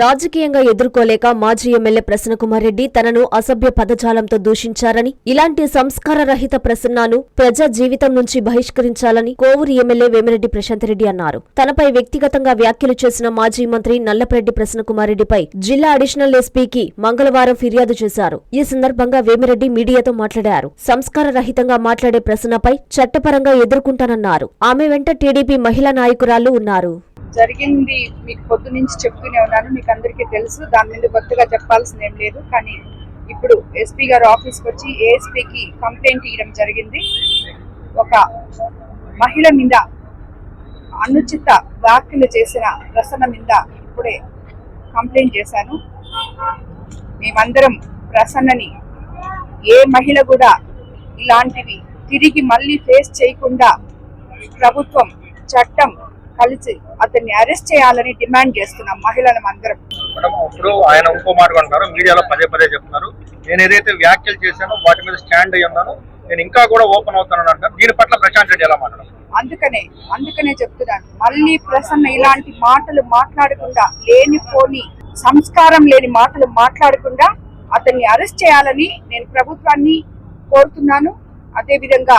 రాజకీయంగా ఎదుర్కోలేక మాజీ ఎమ్మెల్యే ప్రసన్నకుమార్ రెడ్డి తనను అసభ్య పదజాలంతో దూషించారని ఇలాంటి సంస్కార రహిత ప్రసన్నను ప్రజా జీవితం నుంచి బహిష్కరించాలని కోవూరు ఎమ్మెల్యే వేమిరెడ్డి ప్రశాంత్ రెడ్డి అన్నారు. తనపై వ్యక్తిగతంగా వ్యాఖ్యలు చేసిన మాజీ మంత్రి నల్లపరెడ్డి ప్రసన్నకుమార్ రెడ్డిపై జిల్లా అడిషనల్ ఎస్పీకి మంగళవారం ఫిర్యాదు చేశారు. ఈ సందర్భంగా వేమిరెడ్డి మీడియాతో మాట్లాడారు. సంస్కార రహితంగా మాట్లాడే ప్రసన్నపై చట్టపరంగా ఎదుర్కొంటానన్నారు. ఆమె వెంట టీడీపీ మహిళా నాయకురాలు ఉన్నారు. జరిగింది మీకు పొద్దు నుంచి చెప్తూనే ఉన్నాను మీకు అందరికీ తెలుసు. దాని మీద కొత్తగా చెప్పాల్సింది ఏం లేదు. కానీ ఇప్పుడు ఎస్పీ గారు ఆఫీస్కి వచ్చి ఏఎస్పీకి కంప్లైంట్ ఇవ్వడం జరిగింది. ఒక మహిళ మీద అనుచిత వ్యాఖ్యలు చేసిన ప్రసన్న మీద ఇప్పుడే కంప్లైంట్ చేశాను. మేమందరం ప్రసన్నని ఏ మహిళ కూడా ఇలాంటివి తిరిగి మళ్ళీ ఫేస్ చేయకుండా ప్రభుత్వం చట్టం కలిసి అతన్ని అరెస్ట్ చేయాలని డిమాండ్ చేస్తున్నాం మహిళలం అందరం. ఇప్పుడు ఆయన ఇంకో అంటున్నారు. మీడియాలో పదే పదే చెప్తున్నారు. నేను ఏదైతే వ్యాఖ్యలు చేశానో వాటి మీద స్టాండ్ అయ్యి ఉన్నాను. నేను ఇంకా కూడా ఓపెన్ అవుతానని అంటారు దీని పట్ల ప్రశాంత్ రెడ్డి ఎలా మాట్లాడారు? అందుకనే అందుకనే చెప్తున్నాను. మళ్ళీ ప్రసన్న ఇలాంటి మాటలు మాట్లాడకుండా లేనిపోని సంస్కారం లేని మాటలు మాట్లాడకుండా అతన్ని అరెస్ట్ చేయాలని నేను ప్రభుత్వాన్ని కోరుతున్నాను. అదే విధంగా